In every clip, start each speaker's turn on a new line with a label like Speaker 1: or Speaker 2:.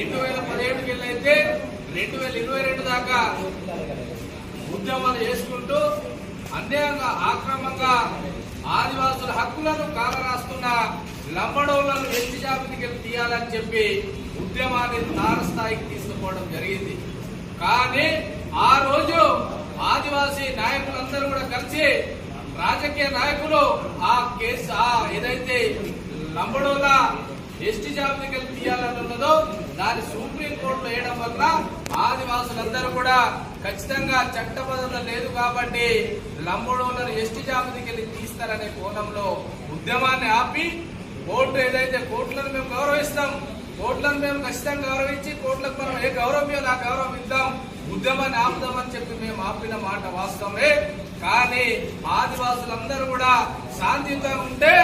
Speaker 1: రెండు వేల పదిహేడుకి వెళ్ళి రెండు వేల ఇరవై రెండు దాకా ఉద్యమాలు చేసుకుంటూ అన్యాయంగా ఆక్రమంగా ఆదివాసుల హక్కులను కాలరాస్తున్న లంబడోళ్ళను వ్యక్తి జాబితికి తీయాలని చెప్పి ఉద్యమాన్ని తారస్థాయికి తీసుకుపోవడం జరిగింది. కానీ ఆ రోజు ఆదివాసీ నాయకులందరూ కూడా కలిసి రాజకీయ నాయకులు ఆ కేసు ఆ ఏదైతే లంబడోల ఎస్టీ జాబితాకి తీయాలని ఉన్నదో దాన్ని సుప్రీం కోర్టులో వేయడం వల్ల ఆదివాసులందరూ కూడా ఖచ్చితంగా చట్టబద్ధత లేదు కాబట్టి లంబడోలను ఎస్టీ జాబితాకి వెళ్ళి తీస్తారనే కోణంలో ఉద్యమాన్ని ఆపి కోర్టు ఏదైతే కోర్టులను మేము గౌరవిస్తాం కోర్టులను మేము ఖచ్చితంగా గౌరవించి కోర్టులకు మనం ఏ గౌరవం ఇవ్వాలో ఆ గౌరవం ఇద్దాం ఉద్యమాన్ని ఆపుదామని చెప్పి మేము ఆపిన మాట వాస్తవమే. కానీ ఆదివాసులందరూ కూడా శాంతియుతంగా ఉంటే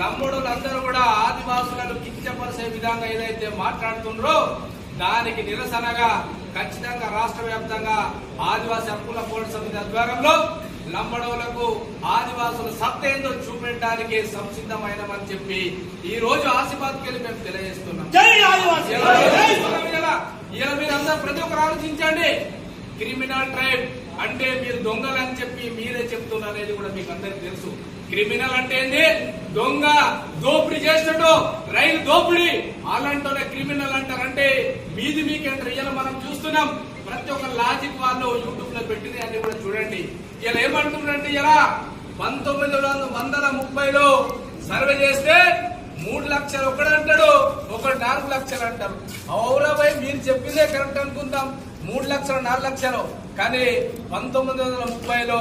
Speaker 1: లంబడులందరూ కూడా ఆదివాసులను కించపరిచే విధంగా ఏదైతే మాట్లాడుతుండ్రో దానికి నిరసనగా ఖచ్చితంగా రాష్ట్ర వ్యాప్తంగా ఆదివాసీ హక్కుల పోరాట సమితి ఆధ్వర్యంలో లంబడవులకు ఆదివాసుల సత్త ఏందో చూపెట్టడానికి సంసిద్ధమైనమని చెప్పి ఈ రోజు ఆసిఫాద్కి వెళ్ళి మేము తెలియజేస్తున్నాం. ఇలా మీరందరూ ప్రతి ఒక్కరు ఆలోచించండి. క్రిమినల్ ట్రైబ్ అంటే మీరు దొంగలు అని చెప్పి మీరే చెప్తున్నారు అనేది కూడా మీకు అందరికి తెలుసు. క్రిమినల్ అంటే ఏంది? దొంగ దోపిడీ చేసినట్టు రైలు దోపిడీ. అలాంటోనే క్రిమినల్ అంటారంటే మీది మీకు అంటారు. ఇలా మనం చూస్తున్నాం. ప్రతి ఒక్క లాజిక్ వాళ్ళు యూట్యూబ్లో పెట్టింది అని కూడా చూడండి. ఇలా ఏమంటున్నారంటే ఇలా పంతొమ్మిది వందల ముప్పైలో సర్వే చేస్తే మూడు లక్షలు ఒకడు అంటాడు ఒకడు నాలుగు లక్షలు అంటారు. అవురా మీరు చెప్పిందే కరెక్ట్ అనుకుందాం. మూడు లక్షలు నాలుగు లక్షలు. కానీ పంతొమ్మిది వందల ముప్పైలో